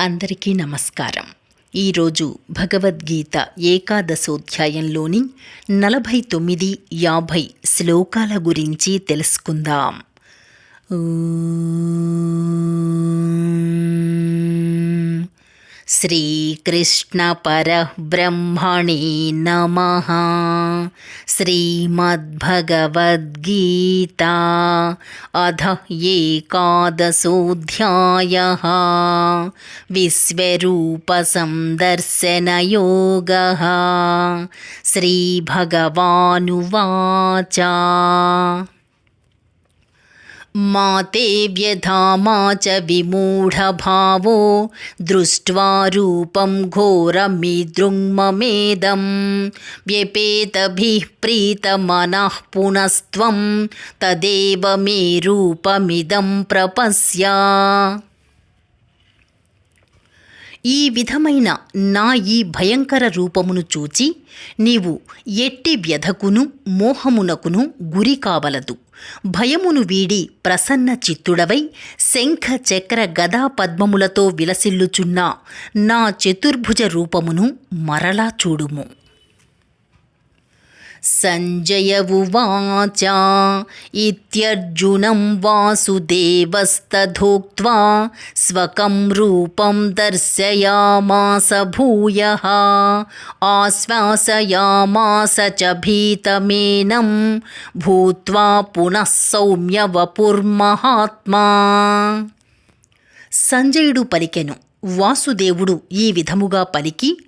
అందరికీ నమస్కారం. ఈరోజు భగవద్గీత ఏకాదశోధ్యాయంలోని నలభై తొమ్మిది యాభై శ్లోకాల గురించి తెలుసుకుందాం. श्रीकृष्णपरब्रह्मणे नमः। श्रीमद्भगवद्गीता अध एकादशोऽध्यायः। विश्वरूपसन्दर्शनयोगः श्रीभगवानुवाच। మా ते व्यथा मा च विमूढभावो दृष्ट्वा रूपं घोरमिदृङ्ममेदं व्यपेतभिः प्रीतमनः पुनस्त्वं तदेव मे रूपमिदं प्रपश्य ఈ విధమైన నా ఈ భయంకర రూపమును చూచి నీవు ఎట్టి వ్యధకును మోహమునకును గురి కావలదు. భయమును వీడి ప్రసన్న చిత్తుడవై శంఖ చక్ర గదా పద్మములతో విలసిల్లుచున్న నా చతుర్భుజ రూపమును మరలా చూడుము. सञ्जय उवाच इत्यर्जुनं वासुदेवस्तथोक्त्वा स्वकं रूपं दर्शयामास भूयः आश्वासयामास च भीतमेनं भूत्वा पुनः सौम्यवपुर्महात्मा సంజయుడు పలికెను వాసుదేవుడు ఈ విధముగా పలికి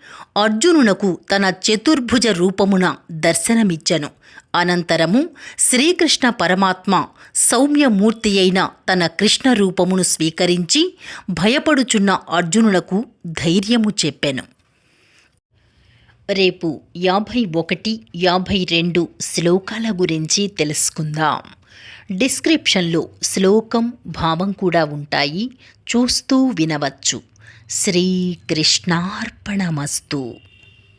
అర్జునునకు తన చతుర్భుజ రూపమున దర్శనమిచ్చెను. అనంతరము శ్రీకృష్ణ పరమాత్మ సౌమ్యమూర్తి అయిన తన కృష్ణ రూపమును స్వీకరించి భయపడుచున్న అర్జునునకు ధైర్యము చెప్పెను. రేపు యాభై ఒకటి యాభై రెండు శ్లోకాల గురించి తెలుసుకుందాం. డిస్క్రిప్షన్లో శ్లోకం భావం కూడా ఉంటాయి. చూస్తూ వినవచ్చు. ಶ್ರೀಕೃಷ್ಣಾರ್ಪಣಮಸ್ತು.